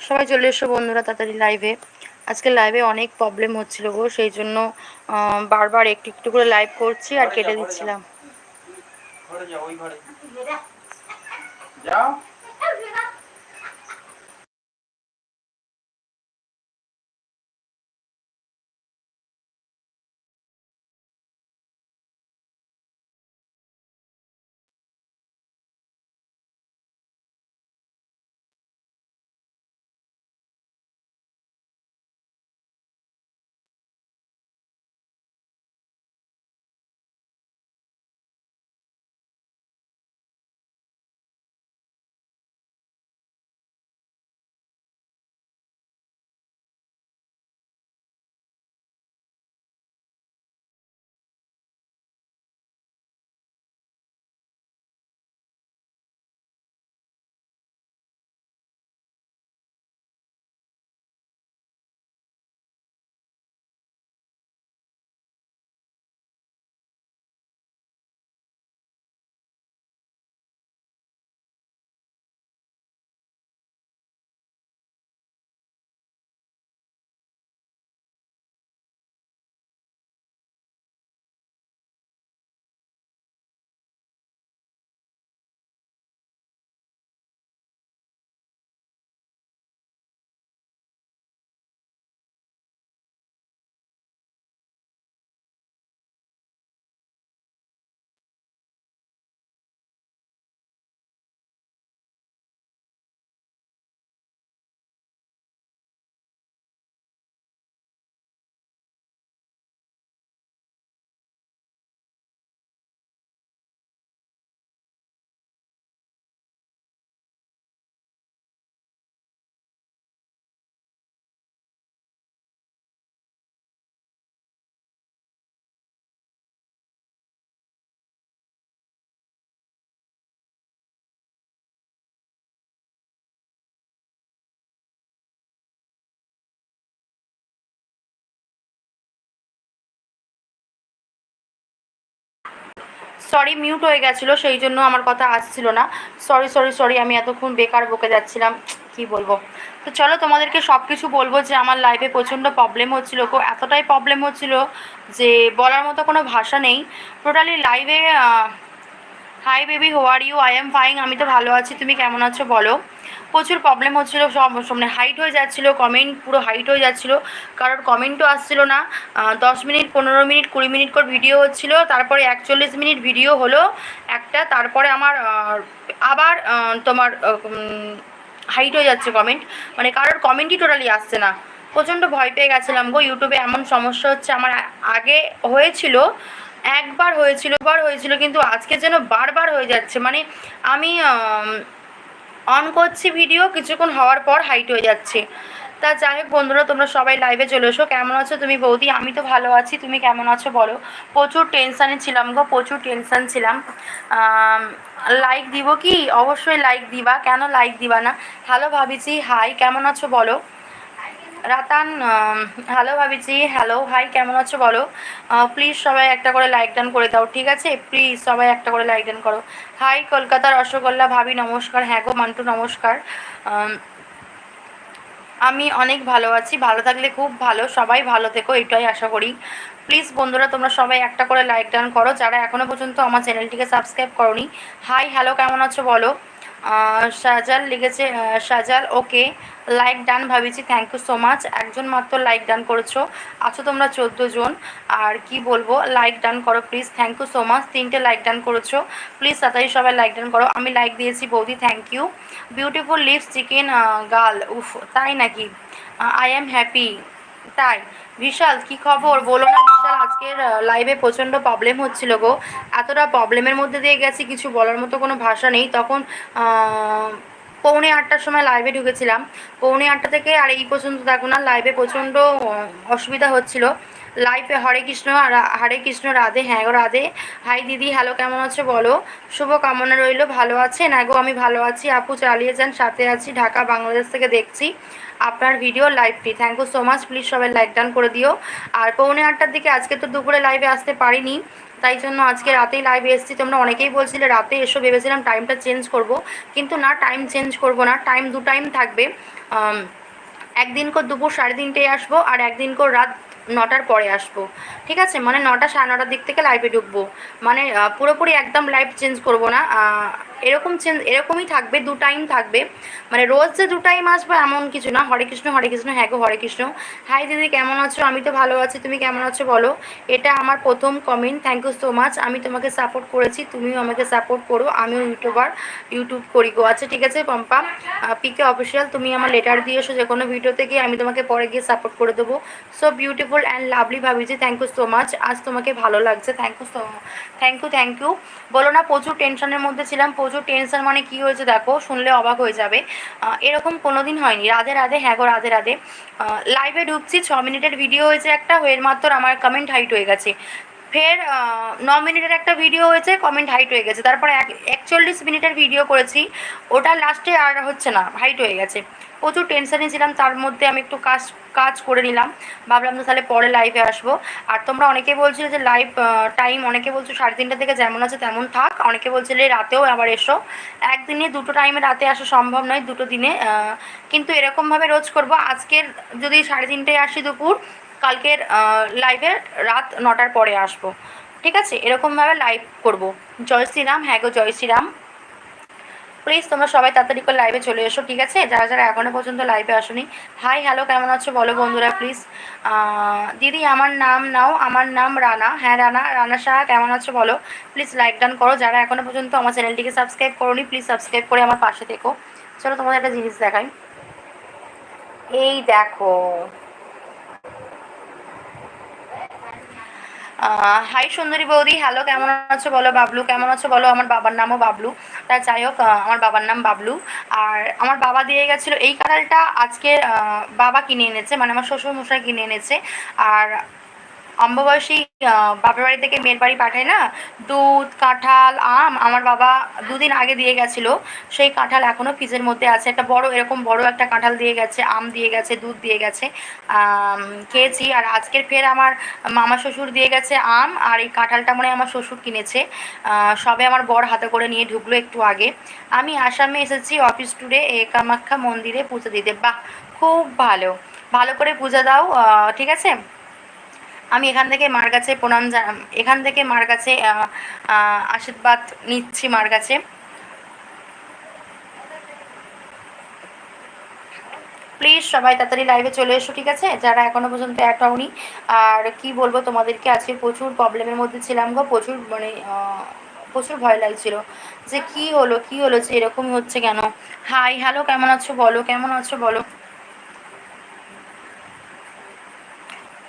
সবাই চলে এসো বন্ধুরা তাড়াতাড়ি লাইভে আজকে লাইভে অনেক প্রবলেম হচ্ছিল গো সেই জন্য বারবার একটু একটু করে লাইভ করছি আর কেটে দিচ্ছিলাম। যাও। সরি মিউট হয়ে গেছিল, সেই জন্য আমার কথা আসছিল না। সরি সরি সরি আমি এতক্ষণ বেকার বকে যাচ্ছিলাম। কি বলব? তো চলো তোমাদেরকে সব কিছু বলব যে আমার লাইফে প্রচণ্ড প্রবলেম হচ্ছিল এতটাই প্রবলেম হচ্ছিল যে বলার মতো কোনো ভাষা নেই। টোটালি লাইভে hi baby how are you I am fine আমি তো ভালো আছি, তুমি কেমন আছো বলো? প্রচুর প্রবলেম হচ্ছিল, সব মানে হাইট হয়ে যাচ্ছিল কমেন্ট পুরো হাইট হয়ে যাচ্ছিল, কারোর কমেন্টও আসছিল না। দশ মিনিট, পনেরো মিনিট, কুড়ি মিনিট করে ভিডিও হচ্ছিল, তারপরে একচল্লিশ মিনিট ভিডিও হলো একটা, তারপরে আমার আবার তোমার হাইট হয়ে যাচ্ছে কমেন্ট মানে কারোর কমেন্টই টোটালি আসছে না। প্রচণ্ড ভয় পেয়ে গেছিলাম গো ইউটিউবে এমন সমস্যা হচ্ছে, আমার আগে হয়েছিল একবার হয়েছিল বার হয়েছিল, কিন্তু আজকে যেন বারবার হয়ে যাচ্ছে। মানে আমি অন করছি ভিডিও কিছুক্ষণ হওয়ার পর হাইট হয়ে যাচ্ছে। তা যাই হোক বন্ধুরা, তোমরা সবাই লাইভে চলে এসো। কেমন আছো তুমি বৌদি? আমি তো ভালো আছি, তুমি কেমন আছো বলো? প্রচুর টেনশানে ছিলাম গো, প্রচুর টেনশান ছিলাম। লাইক দিব কি? অবশ্যই লাইক দিবা। কেন লাইক দিবা না? হ্যালো ভাবিছি হাই কেমন আছো বলো? রাতান হ্যালো ভাবিছি হ্যালো ভাই কেমন আছো বলো? প্লিজ সবাই একটা করে লাইক ডান করে দাও, ঠিক আছে? প্লিজ সবাই একটা করে লাইক ডান করো। হাই কলকাতার রসগোল্লা, ভাবি নমস্কার হ্যাঁ গো, মান্টু নমস্কার। আমি অনেক ভালো আছি, ভালো থাকলে খুব ভালো, সবাই ভালো থেকো, এটাই আশা করি। প্লিজ বন্ধুরা, তোমরা সবাই একটা করে লাইক ডান করো, যারা এখনও পর্যন্ত আমার চ্যানেলটিকে সাবস্ক্রাইব করনি। হাই হ্যালো কেমন আছো বলো? সাজাল লিখেছে সাজাল ওকে লাইক ডান ভাবিছি থ্যাংক ইউ সো মাচ একজন মাত্র লাইক ডান করেছ, আছো তোমরা চোদ্দ জন। আর কি বলব লাইক ডান করো please thank you so much তিনটে লাইক ডান করেছ প্লিজ তাড়াতাড়ি সবাই লাইক ডান করো। আমি লাইক দিয়েছি, বৌদি thank you beautiful lips chicken girl উফ, তাই নাকি? আই এম হ্যাপি তাই, বিশাল, কি খবর? বলো না, বিশাল, আজকের লাইভে প্রচণ্ড প্রবলেম হচ্ছিল গো। এতটা প্রবলেমের মধ্যে দিয়ে গেছি, কিছু বলার মতো কোনো ভাষা নেই। তখন পৌনে আটটার সময় লাইভে ঢুকেছিলাম। পৌনে আটটা থেকে আর এই পর্যন্ত দেখো না লাইভে প্রচণ্ড অসুবিধা হচ্ছিল। লাইফে হরে কৃষ্ণ হরে কৃষ্ণ, রাধে হ্যাঁ গো রাধে। হাই দিদি হ্যালো কেমন আছো বলো? শুভ কামনা রইল, ভালো আছেন? হ্যাঁ গো, আমি ভালো আছি। আপু চালিয়ে যান, সাথে আছি ঢাকা, বাংলাদেশ থেকে দেখছি আপনার ভিডিও লাইভটি thank you so much please সবাই লাইক ডান করে দিও। আর পৌনে আটটার দিকে আজকে তো দুপুরে লাইভে আসতে পারিনি, তাই জন্য আজকে রাতেই লাইভে এসেছি। তোমরা অনেকেই বলছিলে রাতে এসো, ভেবেছিলাম টাইমটা চেঞ্জ করব, কিন্তু না টাইম চেঞ্জ করব না। টাইম দু টাইম থাকবে একদিন কর দুপুর সাড়ে তিনটেয় আসব আর একদিন কর রাত নটার পরে আসব। ঠিক আছে? মানে নটা সাড়ে নটার দিক থেকে লাইভে ঢুকবো। মানে পুরোপুরি একদম লাইভ চেঞ্জ করব না। এরকম চেঞ্জ এরকমই থাকবে, দু টাইম থাকবে। মানে রোজ যে দু টাইম আসবে এমন কিছু না, হরে কৃষ্ণ হরে কৃষ্ণ হ্যাঁ গো, হরে কৃষ্ণ। হাই দিদি, কেমন আছো? আমি তো ভালো আছি, তুমি কেমন আছো বলো? এটা আমার প্রথম comment thank you so much আমি তোমাকে সাপোর্ট করেছি, তুমিও আমাকে সাপোর্ট করো। আমিও ইউটিউবার, ইউটিউব করি গো। আচ্ছা ঠিক আছে, পম্পা। পিকে অফিসিয়াল তুমি আমার লেটার দিয়ে এসো যে কোনো ভিডিওতে গিয়ে, আমি তোমাকে পরে গিয়ে সাপোর্ট করে দেবো। সো বিউটিফুল অ্যান্ড লাভলি ভাবিজি থ্যাংক ইউ সো মাচ আজ তোমাকে ভালো লাগছে thank you so thank you thank you বলো না, প্রচুর টেনশনের মধ্যে ছিলাম প্রচুর টেনশন মানে কি হয়েছে দেখো, শুনলে অবাক হয়ে যাবে। এরকম কোনো দিন হয়নি। রাধে রাধে হ্যাঁ গো, রাধে রাধে। লাইভে ঢুকছি, ছ মিনিটের ভিডিও হয়েছে একটা হয়ে মাত্র আমার কমেন্ট হাইট হয়ে গেছে। ফের ন মিনিটের একটা ভিডিও হয়েছে কমেন্ট হাইট হয়ে গেছে। তারপরে এক, একচল্লিশ মিনিটের ভিডিও করেছি। ওটা লাস্টে আর হচ্ছে না হাইট হয়ে গেছে। প্রচুর টেনশনে ছিলাম, তার মধ্যে আমি একটু কাজ কাজ করে নিলাম। ভাবলাম তো তাহলে পরে লাইভে আসব। আর তোমরা অনেকে বলছিলে যে লাইভ টাইম অনেকে বলছো সাড়ে তিনটা থেকে যেমন আছে তেমন থাক। অনেকে বলছিলে রাতেও আবার এসো। একদিনে দুটো টাইমে রাতে আসা সম্ভব নয়, দুটো দিনে। কিন্তু এরকমভাবে রোজ করব। আজকের যদি সাড়ে তিনটায় আসি দুপুর কালকের লাইভে রাত নটার পরে আসব। ঠিক আছে? এরকমভাবে লাইভ করব। জয় শ্রীরাম। হ্যাঁ গো, জয় শ্রীরাম। প্লিজ তোমরা সবাই তাড়াতাড়ি করে লাইভে চলে এসো, ঠিক আছে? যারা যারা এখনও পর্যন্ত লাইভে আসোনি। হাই হ্যালো কেমন আছো? বলো বন্ধুরা প্লিজ দিদি, আমার নাম নাও, আমার নাম রানা। হ্যাঁ রানা রানা সাহা, কেমন আছো বলো? প্লিজ লাইক ডান করো। যারা এখনও পর্যন্ত আমার চ্যানেলটিকে সাবস্ক্রাইব করোনি প্লিজ সাবস্ক্রাইব করে আমার পাশে থেকো। চলো তোমাদের একটা জিনিস দেখাই। এই দেখো হাই সুন্দরী বৌদি হ্যালো কেমন আছো বলো? বাবলু, কেমন আছো বলো? আমার বাবার নামও বাবলু। তা যাই হোক আমার বাবার নাম বাবলু। আর আমার বাবা দিয়ে গেছিল এই কাঁঠালটা আজকে বাবা কিনে এনেছে মানে আমার শ্বশুর মশাই কিনে এনেছে। আর অম্ববয়সী আহ, বাপের বাড়ি থেকে মেয়ের বাড়ি পাঠায় না? দুধ কাঁঠাল আম আমার বাবা দুদিন আগে দিয়ে গেছিল। সেই কাঁঠাল এখনও ফ্রিজের মধ্যে আছে। একটা বড় এরকম বড় একটা কাঁঠাল দিয়ে গেছে আম দিয়ে গেছে দুধ দিয়ে গেছে। খেয়েছি। আর আজকের ফের আমার মামা শ্বশুর দিয়ে গেছে আম আর এই কাঁঠালটা মনে আমার শ্বশুর কিনেছে। সবে আমার বর হাতে করে নিয়ে ঢুকলো একটু আগে। আমি আসামে এসেছি অফিস ট্যুরে এ কামাখ্যা মন্দিরে পুজো দিতে। বাহ খুব ভালো। ভালো করে পূজা দাও ঠিক আছে? আমি এখান থেকে মার কাছে প্রণাম এখান থেকে মার কাছে আশীর্বাদ নিচ্ছি মার কাছে। প্লিজ সবাই তাড়াতাড়ি লাইভে চলে এসো, ঠিক আছে? যারা এখনও পর্যন্ত অ্যাড হওনি, আর কি বলব তোমাদেরকে, আজকে প্রচুর প্রবলেমের মধ্যে ছিলাম গো, প্রচুর মানে প্রচুর ভয় লাগছিল যে কি হলো কি হলো, যে এরকমই হচ্ছে কেন? হাই হ্যালো কেমন আছো বলো, কেমন আছো বলো?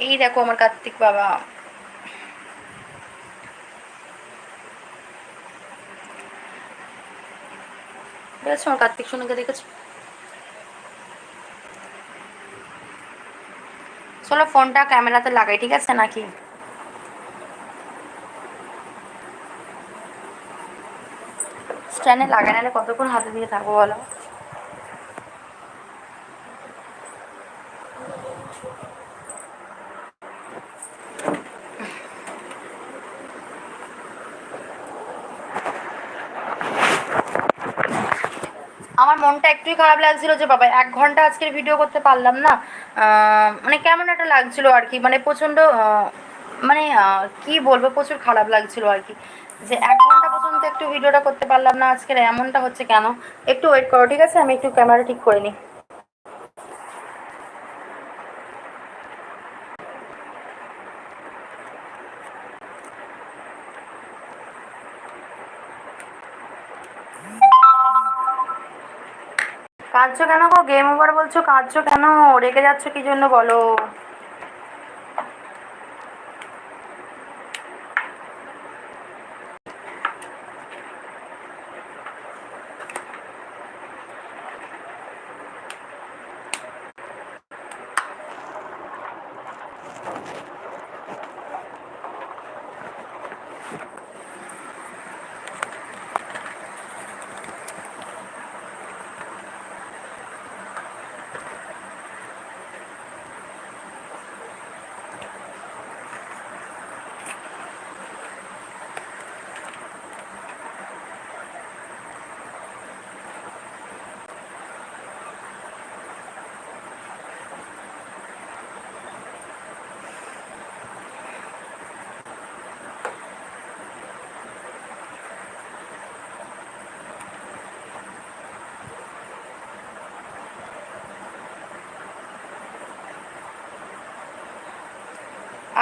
এই দেখো আমার কার্তিক বাবা। দেখেছ আমার কার্তিক সোনাকে দেখেছ? চলো ফোনটা ক্যামেরাতে লাগাই, ঠিক আছে নাকি? স্ট্যান্ডে লাগাই, নাহলে কতক্ষণ হাতে দিয়ে থাকব বলো? মনটা একটুই খারাপ লাগছিল যে, বাবা, এক ঘণ্টা আজকের ভিডিও করতে পারলাম না। মানে কেমন একটা লাগছিল আর কি মানে প্রচণ্ড মানে কি বলব, প্রচুর খারাপ লাগছিল আর কি। যে এক ঘণ্টা পর্যন্ত একটু ভিডিওটা করতে পারলাম না আজকের, এমনটা হচ্ছে কেন? একটু ওয়েট করো, ঠিক আছে? আমি একটু ক্যামেরা ঠিক করে নিই। কাঁদছো কেন গো? গেম ওভার বলছো কাঁদছো কেন? রেগে যাচ্ছ কি জন্য বলো?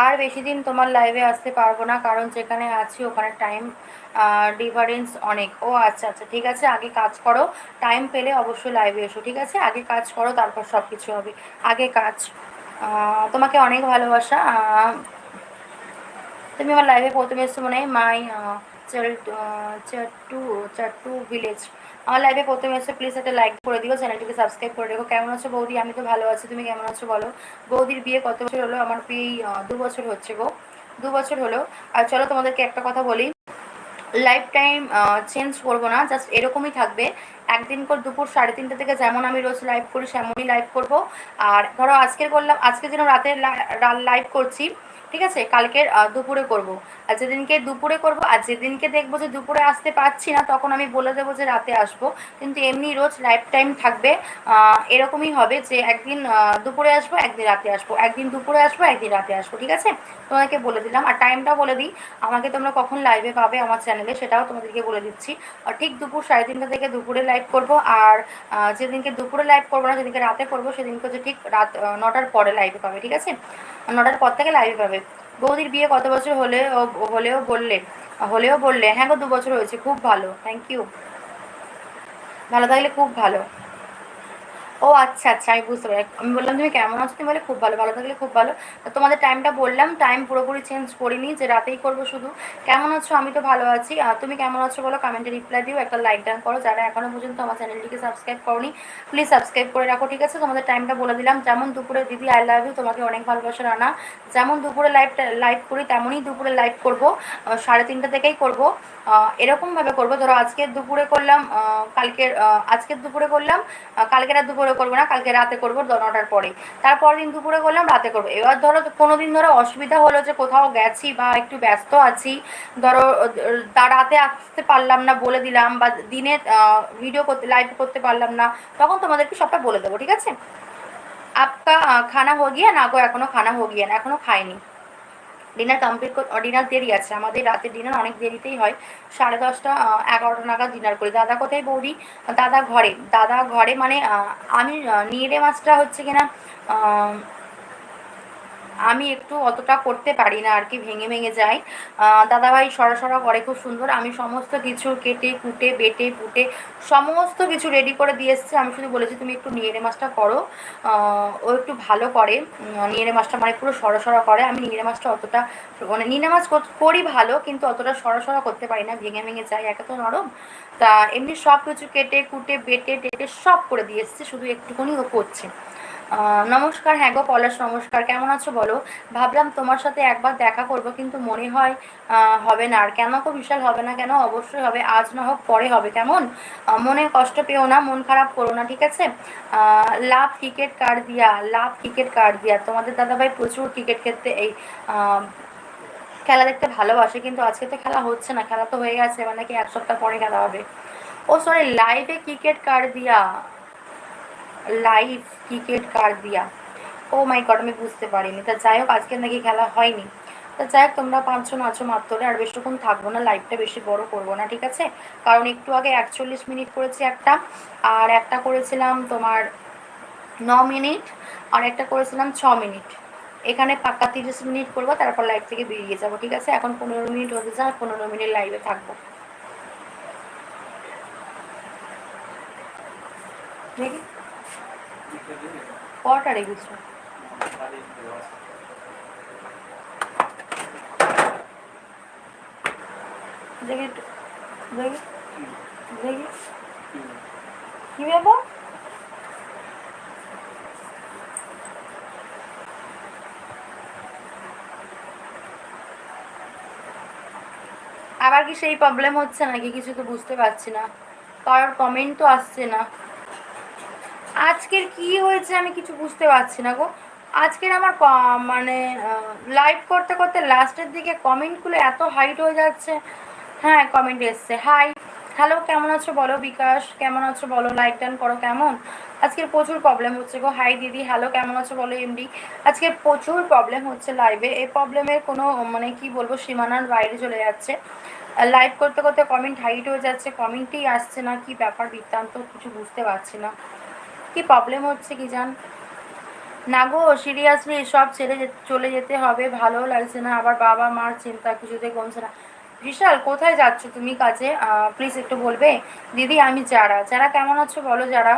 আর বেশি দিন তোমার লাইভে আসতে পারব না, কারণ যেখানে আছি ওখানে টাইম ডিফারেন্স অনেক। ও আচ্ছা আচ্ছা ঠিক আছে, আগে কাজ করো। টাইম পেলে অবশ্যই লাইভে এসো, ঠিক আছে? আগে কাজ করো, তারপর সব কিছু হবে। আগে কাজ। তোমাকে অনেক ভালোবাসা। তুমি আমার লাইভে প্রথমে এসছো মনে হয় মাই চাট্টু চাট্টু ভিলেজ আমার লাইভে প্রথমে এসে প্লিজ একটা লাইক করে দিও চ্যানেলটিকে সাবস্ক্রাইব করে রেখো। কেমন আছো বৌদি? আমি তো ভালো আছি, তুমি কেমন আছো বলো? বৌদির বিয়ে কত বছর হলো? আমার বিয়ে দু বছর হচ্ছে গো। দু বছর হলো। আর চলো তোমাদেরকে একটা কথা বলি। লাইফ টাইম চেঞ্জ করব না জাস্ট এরকমই থাকবে। একদিন করে দুপুর সাড়ে তিনটে থেকে যেমন আমি রোজ লাইভ করি, সেমনই লাইভ করব। আর ধরো আজকের করলাম, আজকে যেন রাতে লাইভ করছি ঠিক আছে? কালকের দুপুরে করব। আর যেদিনকে দুপুরে করব, আর যেদিনকে দেখব যে দুপুরে আসতে পারছি না, তখন আমি বলে দেবো যে রাতে আসব। কিন্তু এমনি রোজ লাইফ টাইম থাকবে এরকমই হবে যে একদিন দুপুরে আসব, একদিন রাতে আসব। একদিন দুপুরে আসব, একদিন রাতে আসব, ঠিক আছে? তোমাকে বলে দিলাম। আর টাইমটা বলে দিই। আমাকে তোমরা কখন লাইভে পাবে আমার চ্যানেলে সেটাও তোমাদেরকে বলে দিচ্ছি। আর ঠিক দুপুর সাড়ে তিনটা থেকে দুপুরে লাইভ করব। আর যেদিনকে দুপুরে লাইভ করব না, যেদিনকে রাতে করব, সেদিনকে হচ্ছে ঠিক রাত নটার পরে লাইভে পাবে, ঠিক আছে? নটার পর থেকে লাইভে পাবে। বৌদির বিয়ে কত বছর হলে হলেও বললে হলেও বললে হ্যাঁ গো, দু বছর হয়েছে, খুব ভালো থ্যাংক ইউ ভালো থাকলে খুব ভালো। ও আচ্ছা আচ্ছা আমি বুঝতে পারি আমি বললাম, তুমি কেমন আছো? তুমি বলে, খুব ভালো ভালো থাকলে খুব ভালো। তোমাদের টাইমটা বললাম টাইম পুরোপুরি চেঞ্জ করিনি, যে রাতেই করব শুধু। কেমন আছো? আমি তো ভালো আছি। আর তুমি কেমন আছো বলো? কমেন্টে রিপ্লাই দিও, একটা লাইক ডান করো। যারা এখনও পর্যন্ত আমার চ্যানেলটিকে সাবস্ক্রাইব করনি প্লিজ সাবস্ক্রাইব করে রাখো, ঠিক আছে? তোমাদের টাইমটা বলে দিলাম। যেমন দুপুরে, দিদি আই লাভ ইউ তোমাকে অনেক ভালোবাসা, রানা। যেমন দুপুরে লাইভ লাইভ করি, তেমনই দুপুরে লাইভ করব। সাড়ে তিনটা থেকেই করব। এরকমভাবে করব। ধরো, আজকের দুপুরে করলাম কালকের আজকের দুপুরে করলাম কালকের আর দুপুরে করব না, কালকে রাতে করব নটার পরে। তারপর দিন দুপুরে করলাম, রাতে করব। এবার ধরো কোনো দিন ধরো অসুবিধা হলো যে কোথাও গেছি বা একটু ব্যস্ত আছি, ধরো রাতে আসতে পারলাম না বলে দিলাম বা দিনে ভিডিও করতে লাইভ করতে পারলাম না, তখন তোমাদেরকে সবটা বলে দেবো, ঠিক আছে? আপকা খানা হো গিয়া না গো, এখনও খানা হো গিয়া না, এখনও খাইনি। ডিনার কমপ্লিট ডিনার দেরি আছে। আমাদের রাতের ডিনার অনেক দেরিতেই হয়। সাড়ে দশটা এগারোটা নাগাদ ডিনার করি। দাদা কোথায় বৌদি? দাদা ঘরে। দাদা ঘরে মানে আমি নিয়ে মাছটা হচ্ছে কিনা আমি একটু অতটা করতে পারি না, আর কি ভেঙে ভেঙে যাই। দাদাভাই সরাসরা করে, খুব সুন্দর। আমি সমস্ত কিছু কেটে, কুটে, বেটে, পুটে সমস্ত কিছু রেডি করে দিয়ে এসছে। আমি শুধু বলেছি তুমি একটু নিয়েরে মাছটা করো। ও একটু ভালো করে। নিয়েরে মাছটা মানে পুরো সরাসরা করে। আমি নিয়েরে মাছটা অতটা মানে নিয়ে মাছ করি ভালো, কিন্তু অতটা সরাসরা করতে পারি না। ভেঙে ভেঙে যাই, একে তো নরম। তা এমনি সব কিছু কেটে, কুটে, বেটে, টেটে সব করে দিয়ে এসছে। শুধু একটুখানি ও করছে। নমস্কার হ্যাঁ গো, পলাশ নমস্কার। কেমন আছো বলো? ভাবলাম তোমার সাথে একবার দেখা করব, কিন্তু মনে হয় হবে না। আর কেন তো বিশাল হবে না, কেন অবশ্যই হবে, আজ না হোক পরে হবে, কেমন? মনে কষ্ট পেও না, মন খারাপ করো না, ঠিক আছে? লাভ ক্রিকেট কার্ড দিয়া? লাভ ক্রিকেট কার্ড দিয়া? তোমাদের দাদাভাই প্রচুর ক্রিকেট খেলতে এই খেলা দেখতে ভালোবাসে, কিন্তু আজকে তো খেলা হচ্ছে না, খেলা তো হয়ে গেছে মানে কি এক সপ্তাহ পরে খেলা হবে? ও সরি লাইভে ক্রিকেট কার্ড দিয়া? লাইভ ক্রিকেট কার দিয়া? ও মাই গড আমি বুঝতে পারিনি। তা যাই হোক আজকে নাকি খেলা হয়নি। তা যাই হোক, তোমরা পাঁচশো নাচো মাত্র আর বেশিক্ষণ থাকব না লাইভটা বেশি বড় করব না, ঠিক আছে? কারণ একটু আগে একচল্লিশ মিনিট করেছি একটা, আর একটা করেছিলাম তোমার ন মিনিট, আর একটা করেছিলাম ছ মিনিট। এখানে পাক্কা তিরিশ মিনিট করব, তারপর লাইভ থেকে বেরিয়ে যাব, ঠিক আছে? এখন পনেরো মিনিট হতে যায় পনেরো মিনিট লাইভে থাকব। দেখি। কটা দেখি কি ব্যাপার? আবার কি সেই প্রবলেম হচ্ছে নাকি? কিছু তো বুঝতে পারছি না। কারোর কমেন্ট তো আসছে না। আজকের কি হয়েছে আমি কিছু বুঝতে পারছি না গো। আজকের আমার মানে লাইভ করতে করতে লাস্টের দিকে কমেন্টগুলো এত হাইট হয়ে যাচ্ছে। হ্যাঁ কমেন্ট এসছে। হাই হ্যালো কেমন আছো বলো বিকাশ? কেমন আছো বলো? লাইক টান করো কেমন? আজকের প্রচুর প্রবলেম হচ্ছে গো। হাই দিদি হ্যালো কেমন আছো বলো এমডি আজকে প্রচুর প্রবলেম হচ্ছে লাইভে এই প্রবলেমের কোনো মানে কি বলব, সীমানার বাইরে চলে যাচ্ছে। লাইভ করতে করতে কমেন্ট হাইট হয়ে যাচ্ছে। কমেন্টই আসছে না। কি ব্যাপার বৃত্তান্ত কিছু বুঝতে পারছি না। কি প্রবলেম হচ্ছে কি জান? না গো সিরিয়াসলি সব ছেড়ে চলে যেতে হবে, ভালো লাগছে না, আবার বাবা মার চিন্তা কিছুতে কমছে না। বিশাল, কোথায় যাচ্ছ তুমি কাজে? প্লিজ একটু বলবে? দিদি, আমি যারা। যারা কেমন আছো বলো যারা।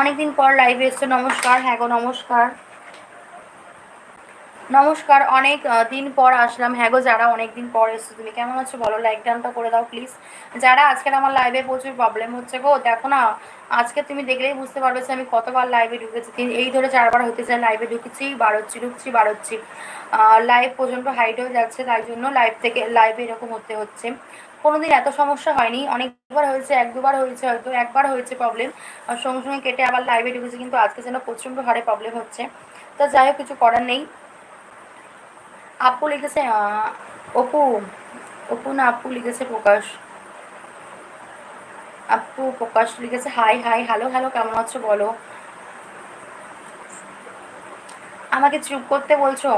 অনেকদিন পর লাইভে এসছো, নমস্কার। হ্যাঁ গো, নমস্কার। নমস্কার, অনেক দিন পর আসলাম। হ্যাঁ গো, যারা অনেক দিন পর এসছো, তুমি কেমন আছো? বলো লাইক ডানটা করে দাও প্লিজ যারা আজকের আমার লাইভে প্রচুর প্রবলেম হচ্ছে গো, দেখো না, আজকে তুমি দেখলেই বুঝতে পারবে যে আমি কতবার লাইভে ঢুকেছি। এই ধরে চারবার হতে চাই লাইভে ঢুকেছি বাড়চ্ছি ঢুকছি বাড়চ্ছি লাইভ পর্যন্ত হাইট হয়ে যাচ্ছে, তাই জন্য লাইভ থেকে লাইভে এরকম হতে হচ্ছে। কোনোদিন এত সমস্যা হয়নি, অনেকবার হয়েছে, এক, দুবার হয়েছে, হয়তো একবার হয়েছে প্রবলেম সঙ্গে সঙ্গে কেটে আবার লাইভে ঢুকেছি, কিন্তু আজকে যেন প্রচণ্ড হারে প্রবলেম হচ্ছে। তো যাই হোক, কিছু করার নেই। আপু লিখেছে অপু অপু না, আপু লিখেছে প্রকাশ। আপু প্রকাশ লিখেছে, হাই হাই, হ্যালো হ্যালো, কেমন আছো বলো? আমাকে চুপ করতে বলছো?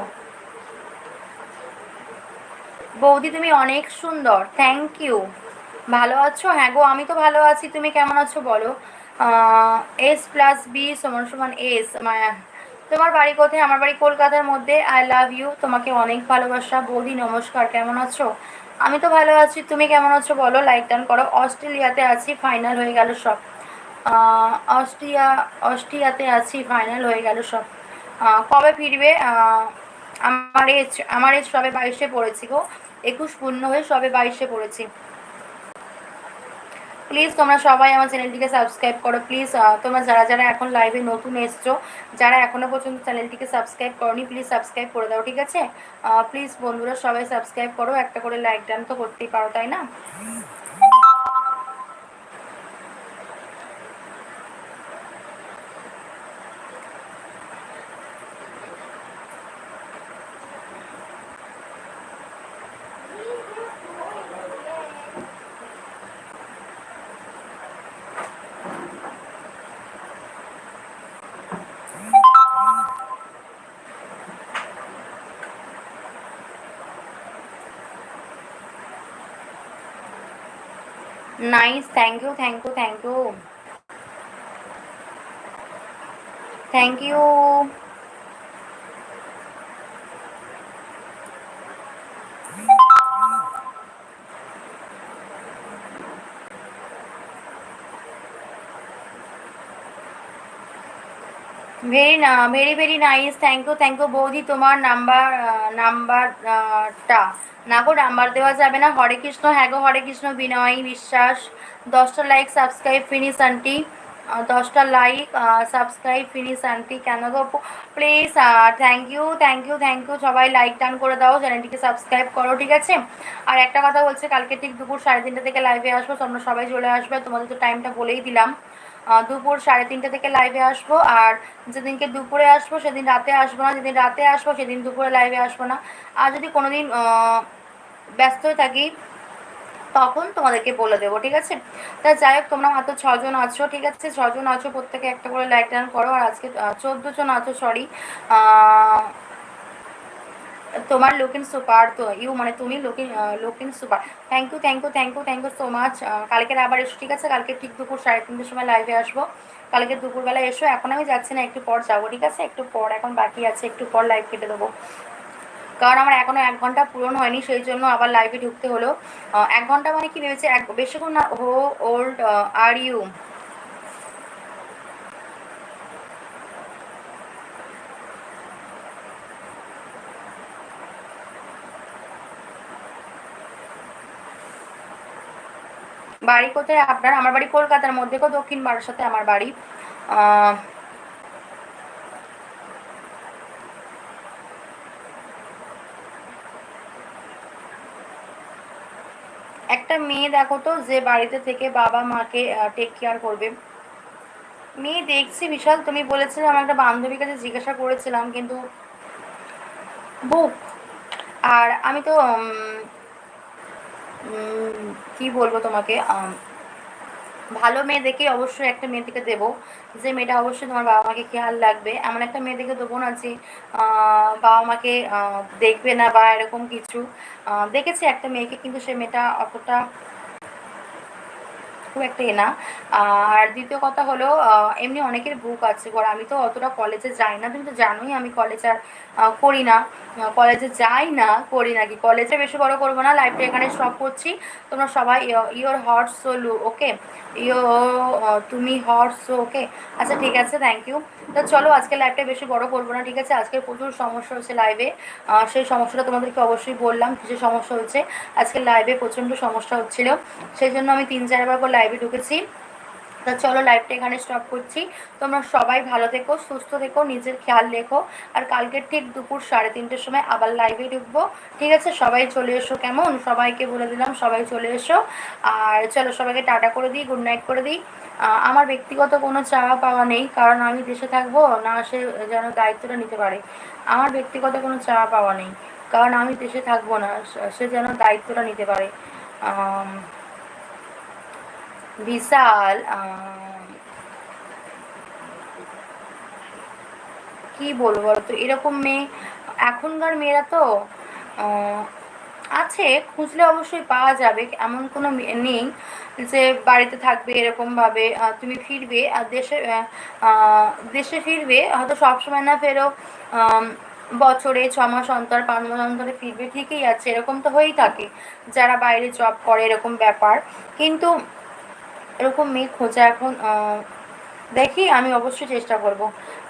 বৌদি, তুমি অনেক সুন্দর থ্যাংক ইউ ভালো আছো? হ্যাঁ গো, আমি তো ভালো আছি, তুমি কেমন আছো বলো? এস প্লাস বি সমান সমান এস তোমার বাড়ি কোথায়? আমার বাড়ি কলকাতার মধ্যে। আই লাভ ইউ তোমাকে অনেক ভালোবাসা। বৌদি, নমস্কার। কেমন আছো? আমি তো ভালো আছি। তুমি কেমন আছো বলো? লাইক ডান করো। অস্ট্রেলিয়াতে আছি। ফাইনাল হয়ে গেল সব। অস্ট্রিয়া, অস্ট্রিয়াতে আছি। ফাইনাল হয়ে গেল সব। কবে ফিরবে? আমার এজ আমার এজ সবে বাইশে পড়েছি গো। একুশ পূর্ণ হয়ে সবে বাইশে পড়েছি। প্লিজ তোমরা সবাই আমার চ্যানেলটিকে সাবস্ক্রাইব করো প্লিজ তোমরা যারা যারা এখন লাইভে নতুন এসছো, যারা এখনও পর্যন্ত চ্যানেলটিকে সাবস্ক্রাইব করনি প্লিজ সাবস্ক্রাইব করে দাও, ঠিক আছে? প্লিজ বন্ধুরা, সবাই সাবস্ক্রাইব করো, একটা করে লাইক ডান তো করতেই পারো, তাই না? Nice. Thank you. Thank you. Thank you. Thank you. Very না very very nice thank you thank you বৌদি তোমার নাম্বার নাম্বারটা না গো নাম্বার দেওয়া যাবে না হরে কৃষ্ণ হ্যাঁ গো হরে কৃষ্ণ বিনয় বিশ্বাস দশটা লাইক সাবস্ক্রাইব ফিনিস আন্টি দশটা লাইক সাবস্ক্রাইব ফিনিস আন্টি কেন গো please thank you thank you thank you সবাই লাইক টান করে দাও চ্যানেলটিকে সাবস্ক্রাইব করো ঠিক আছে আর একটা কথা বলছে কালকে ঠিক দুপুর সাড়ে তিনটা থেকে লাইভে আসব তোমরা সবাই চলে আসবে তোমাদের তো টাইমটা বলেই দিলাম দুপুর সাড়ে তিনটে থেকে লাইভে আসব। আর যেদিনকে দুপুরে আসব, সেদিন রাতে আসব না। যেদিন রাতে আসব, সেদিন দুপুরে লাইভে আসব না। আর যদি কোনো দিন ব্যস্ত থাকি, তখন তোমাদেরকে বলে দেবো, ঠিক আছে? তা যাই হোক, তোমরা মাত্র ছজন আছো, ঠিক আছে? ছজন আছো, প্রত্যেকে একটা করে লাইক ডান করো। আর আজকে চোদ্দ জন আছো সরি তোমার লুকিং সুপার তো, ইউ মানে তুমি looking looking super thank you thank you thank you thank you so much কালকের আবার এসো, ঠিক আছে? কালকে ঠিক দুপুর সাড়ে তিনটের সময় লাইভে আসব। কালকে দুপুরবেলা এসো, এখন আমি যাচ্ছি না, একটু পর যাব, ঠিক আছে? একটু পর এখন বাকি আছে, একটু পর লাইভ কেটে দেবো। কারণ আমার এখনও এক ঘণ্টা পূরণ হয়নি, সেই জন্য আবার লাইভে ঢুকতে হলো। এক ঘণ্টা মানে কি ভেবেছে? এক বেশিক্ষণ না হো ওল্ড আর ইউ বাড়ি কোথায়? আপনার, আমার বাড়ি কলকাতার মধ্যে দক্ষিণ সাথে আমার বাড়ি। একটা মেয়ে দেখো তো, যে বাড়িতে থেকে বাবা মাকে টেক কেয়ার করবে। মেয়ে দেখছি বিশাল, তুমি বলেছিলে আমার একটা বান্ধবীর কাছে জিজ্ঞাসা করেছিলাম, কিন্তু বুক আর আমি তো কি বলব তোমাকে? ভালো মেয়ে দেখে অবশ্যই একটা মেয়ে থেকে দেবো। যে মেয়েটা অবশ্যই তোমার বাবা মাকে খেয়াল লাগবে এমন একটা মেয়ে দেখে দেবো না যে বাবা মাকে দেখবে না বা এরকম কিছু। দেখেছি একটা মেয়েকে, কিন্তু সে মেয়েটা অতটা খুব একটা এ না। আর দ্বিতীয় কথা হলো এমনি অনেকের বুক আছে এবার আমি তো অতটা কলেজে যাই না, তুমি তো জানোই আমি কলেজ আর করি না। কলেজে যাই না, করি নাকি কলেজে বেশি বড় করব না লাইফটা এখানে স্টপ করছি। তোমরা সবাই ইয়োর হট সোলু ওকে ইয়ো তুমি হট সো ওকে আচ্ছা ঠিক আছে থ্যাংক ইউ তো চলো, আজকে লাইভটা বেশি বড় করব না, ঠিক আছে? আজকে প্রচুর সমস্যা হচ্ছে লাইভে সেই সমস্যাটা তোমাদেরকে অবশ্যই বললাম কিছু সমস্যা হচ্ছে। আজকে লাইভে প্রচণ্ড সমস্যা হচ্ছিল। সেই জন্য আমি তিন চারবার করে লাইভে ঢুকেছি। তা চলো লাইভটা এখানে স্টপ করছি। তোমরা সবাই ভালো থেকো, সুস্থ থেকো, নিজের খেয়াল রেখো। আর কালকে ঠিক দুপুর সাড়ে তিনটের সময় আবার লাইভে ঢুকবো। ঠিক আছে? সবাই চলে এসো কেমন? সবাইকে বলে দিলাম সবাই চলে এসো। আর চলো সবাইকে টাটা করে দিই গুড নাইট করে দিই। আমার ব্যক্তিগত কোনো চাওয়া পাওয়া নেই, কারণ আমি দেশে থাকব, না সে যেন দায়িত্বটা নিতে পারে। আমার ব্যক্তিগত কোনো চাওয়া পাওয়া নেই, কারণ আমি দেশে থাকব না, সে যেন দায়িত্বটা নিতে পারে। বিশাল কি বলব তো এরকম মেয়ে, এখনকার মেয়েরা তো আছে, খুঁজলে অবশ্যই পাওয়া যাবে। এমন কোনো নেই যে বাড়িতে থাকবে এরকমভাবে তুমি ফিরবে আর দেশে দেশে ফিরবে, হয়তো সবসময় না ফেরো বছরে ছ মাস অন্তর, পাঁচ মাস অন্তরে ফিরবে, ঠিকই আছে, এরকম তো হয়েই থাকে। যারা বাইরে জব করে, এরকম ব্যাপার। কিন্তু এরকম মেয়ে খোঁজা এখন দেখি আমি অবশ্যই চেষ্টা করব।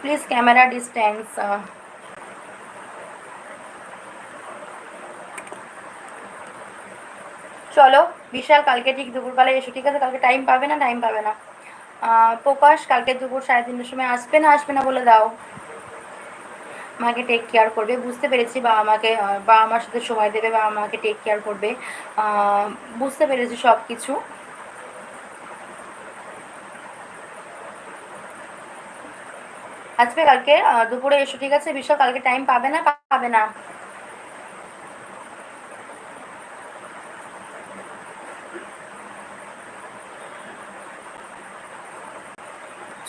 প্লিজ ক্যামেরা ডিস্ট্যান্স চলো, বিশাল, কালকে ঠিক দুপুরবেলায় এসো, ঠিক আছে? কালকে টাইম পাবে না? টাইম পাবে না। প্রকাশ, কালকে দুপুর সাড়ে তিনটের সময় আসবে না? আসবে না বলে দাও। আমাকে টেক কেয়ার করবে। বুঝতে পেরেছি বা আমাকে বা আমার সাথে সময় দেবে বা আমাকে টেক কেয়ার করবে। বুঝতে পেরেছি সব কিছু আসবে কালকে দুপুরে এসো, ঠিক আছে? বিশাল কালকে টাইম পাবে না? পাবে না?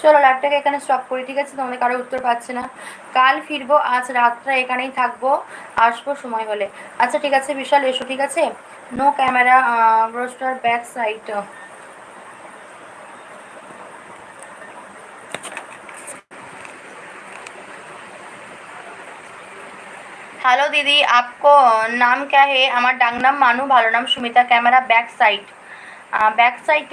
চলো ল্যাপটাকে এখানে স্টপ করি, ঠিক আছে? তোমাদের কারও উত্তর পাচ্ছে না। কাল ফিরবো, আজ রাতটা এখানেই থাকব, আসব সময় হলে। আচ্ছা ঠিক আছে, বিশাল, এসো, ঠিক আছে? No camera back side hello दीदी आपको नाम क्या है हमारा डांग नाम मानू भालो नाम Sumita camera back side back side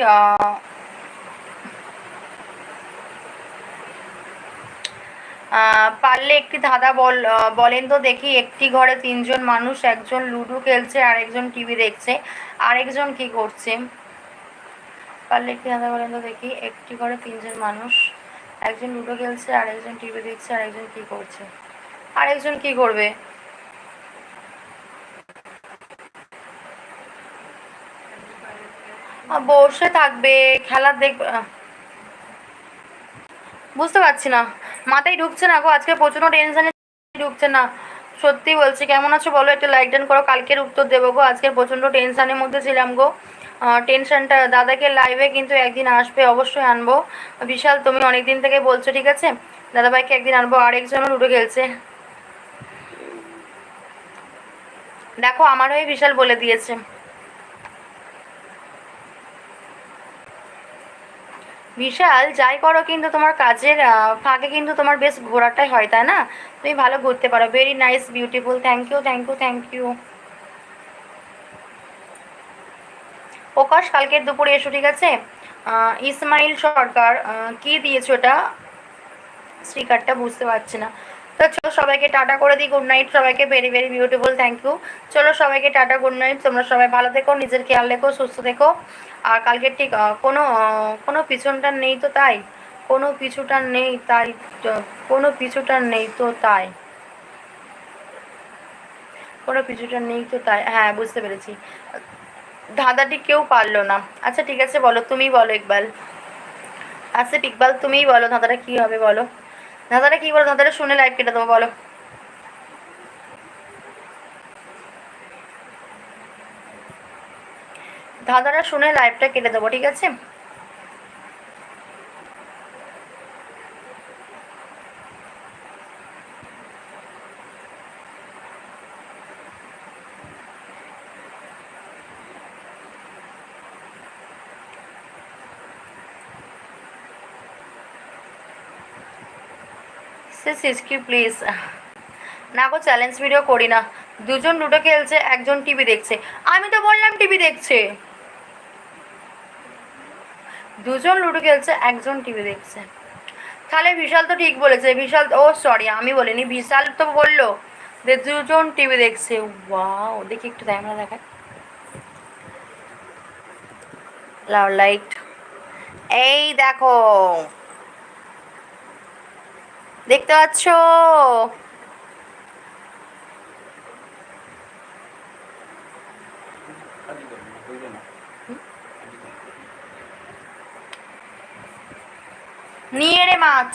পারলে একটি ধাঁধা বল বলেন তো দেখি একটি ঘরে তিনজন মানুষ একজন লুডো খেলছে আরেকজন টিভি দেখছে আরেকজন কি করছে পারলে একটি ধাঁধা বলেন তো দেখি একটি ঘরে তিনজন মানুষ একজন লুডো খেলছে আরেকজন টিভি দেখছে আরেকজন কি করছে আরেকজন কি করবে বসে থাকবে, খেলা দেখবে বুঝতে পারছি না। মাথায় ঢুকছে না গো, আজকে প্রচণ্ড টেনশানে ঢুকছে না। সত্যি বলছি, কেমন আছো বলো, একটু লাইক ডান করো, কালকের উত্তর দেবো গো, আজকে প্রচণ্ড টেনশানের মধ্যে ছিলাম গো। টেনশনটা দাদাকে লাইভে কিন্তু একদিন আসবে, অবশ্যই আনব। বিশাল, তুমি অনেক দিন থেকে বলছো, ঠিক আছে? দাদাভাইকে একদিন আনব আরেকজনও লুডো খেলছে দেখো, আমার হয়ে বিশাল বলে দিয়েছে। বিশাল, যাই করো কিন্তু তোমার কাজের ফাঁকে কিন্তু তোমার বেশ ঘোরাটাই হয়, তাই না? তুমি ভালো ঘুরতে পারো। Very nice beautiful thank you thank you thank you Prakash, কালকের দুপুরে এসো, ঠিক আছে? ইসমাইল সরকার কি দিয়েছ এটা স্টিকারটা বুঝতে পারছি না। তো চলো সবাইকে টাটা করে দিই গুড নাইট সবাইকে very very beautiful thank you চলো সবাইকে টাটা গুড নাইট তোমরা সবাই ভালো থেকো, নিজের খেয়াল রেখো, সুস্থ থেকো। আর কালকে ঠিক কোনো কোনো পিছনটা নেই তো তাই? কোনো পিছুটা নেই তাই কোনো পিছুটা নেই তো তাই। কোনো পিছুটা নেই তো তাই হ্যাঁ বুঝতে পেরেছি। ধাঁধাটি কেউ পারল না। আচ্ছা ঠিক আছে, বলো তুমি বলো, ইকবাল। আচ্ছা ইকবাল, তুমিই বলো, ধাঁধাটা কী হবে, বলো। দাদারা কি বলো দাদারা শুনে লাইভ কেটে দেবো, বলো। দাদারা শুনে লাইভটা কেটে দেবো, ঠিক আছে? সে সিসকি প্লিজ না গো চ্যালেঞ্জ ভিডিও করি না। দুজন লুডো খেলছে, একজন টিভি দেখছে। আমি তো বললাম টিভি দেখছে। দুজন লুডো খেলছে, একজন টিভি দেখছে। তাহলে বিশাল তো ঠিক বলেছে। বিশাল ও সরি আমি বলিনি। বিশাল তো বলল যে দুজন টিভি দেখছে। ওয়াও দেখি একটু দেখ দেখায় লাইট এই দেখো। দেখতে পাচ্ছ? নিয়ে রে মাছ।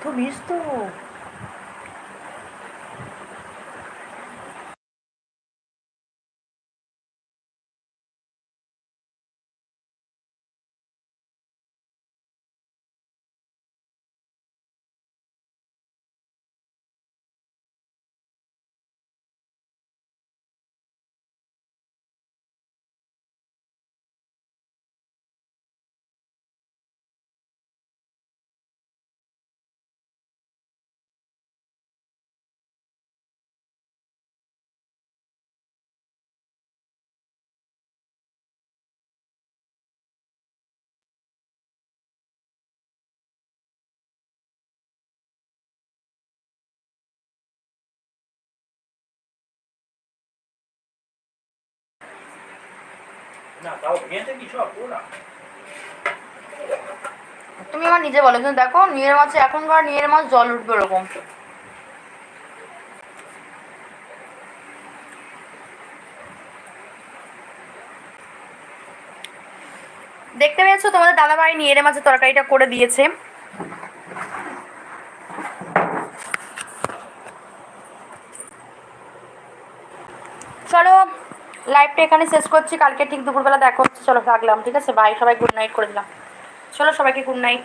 তো বিষ তুমি আমার নিজে বলো, কিন্তু দেখো, নিয়ের মাছে এখনকার নিয়ের মাছ জল উঠবে ওরকম। দেখতে পেয়েছ, তোমাদের দাদা ভাই নিয়ের মাছের তরকারিটা করে দিয়েছে। চলো লাইভটা এখানে শেষ করছি। কালকে ঠিক দুপুরবেলা দেখা হচ্ছে। চলো, রাখলাম, ঠিক আছে? বাই সবাই গুড নাইট করে দিলাম। চলো, সবাইকে গুড নাইট